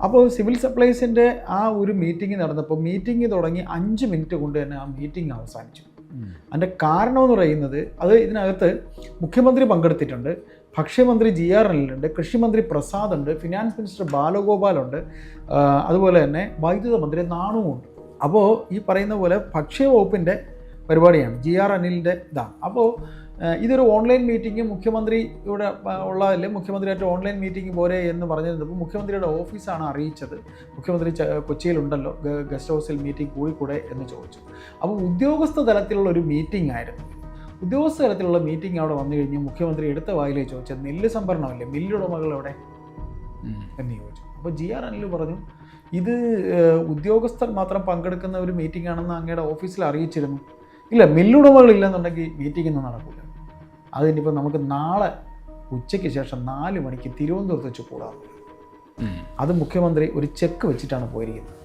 അപ്പോൾ സിവിൽ സപ്ലൈസിന്റെ ആ ഒരു മീറ്റിംഗ് നടന്നപ്പോൾ മീറ്റിംഗ് തുടങ്ങി അഞ്ച് മിനിറ്റ് കൊണ്ട് തന്നെ ആ മീറ്റിംഗ് അവസാനിച്ചു. അതിന്റെ കാരണം എന്ന് പറയുന്നത് അത് ഇതിനകത്ത് മുഖ്യമന്ത്രി പങ്കെടുത്തിട്ടുണ്ട് ഭക്ഷ്യമന്ത്രി ജി ആർ എല്ലുണ്ട് കൃഷിമന്ത്രി പ്രസാദ് ഉണ്ട് ഫിനാൻസ് മിനിസ്റ്റർ ബാലഗോപാലുണ്ട് അതുപോലെ തന്നെ വൈദ്യുത മന്ത്രി നാണുമുണ്ട് അപ്പോൾ ഈ പറയുന്ന പോലെ ഭക്ഷ്യവകുപ്പിന്റെ പരിപാടിയാണ്. ജി ആർ അനിലിന്റെ ഇതാണ്. അപ്പോൾ ഇതൊരു ഓൺലൈൻ മീറ്റിംഗ് മുഖ്യമന്ത്രി ഇവിടെ ആ, ഉള്ളതല്ലേ മുഖ്യമന്ത്രിയായിട്ട് ഓൺലൈൻ മീറ്റിംഗ് പോരെ എന്ന് പറഞ്ഞിരുന്നപ്പോൾ മുഖ്യമന്ത്രിയുടെ ഓഫീസാണ് അറിയിച്ചത്. മുഖ്യമന്ത്രി കൊച്ചിയിലുണ്ടല്ലോ ഗസ്റ്റ് ഹൗസിൽ മീറ്റിംഗ് കൂടിക്കൂടെ എന്ന് ചോദിച്ചു. അപ്പോൾ ഉദ്യോഗസ്ഥ തലത്തിലുള്ള ഒരു മീറ്റിംഗ് ആയിരുന്നു. ഉദ്യോഗസ്ഥ തലത്തിലുള്ള മീറ്റിംഗ് അവിടെ വന്നു കഴിഞ്ഞ് മുഖ്യമന്ത്രി എടുത്ത വായിലേ ചോദിച്ചത് നെല്ല് സംഭരണമല്ലേ? മില്ലുടമകൾ എവിടെ? എന്ന് ചോദിച്ചു. അപ്പോൾ ജി ആർ അനിൽ പറഞ്ഞു ഇത് ഉദ്യോഗസ്ഥർ മാത്രം പങ്കെടുക്കുന്ന ഒരു മീറ്റിംഗ് ആണെന്ന് അങ്ങയുടെ ഓഫീസിൽ അറിയിച്ചിരുന്നു. ഇല്ല മില്ലുടമകൾ ഇല്ലെന്നുണ്ടെങ്കിൽ മീറ്റിംഗ് ഒന്നും നടക്കില്ല അതിനിപ്പോൾ നമുക്ക് നാളെ ഉച്ചയ്ക്ക് ശേഷം നാല് മണിക്ക് തിരുവനന്തപുരത്ത് വെച്ച് കൂടാറുണ്ട്. അത് മുഖ്യമന്ത്രി ഒരു ചെക്ക് വെച്ചിട്ടാണ് പോയിരിക്കുന്നത്.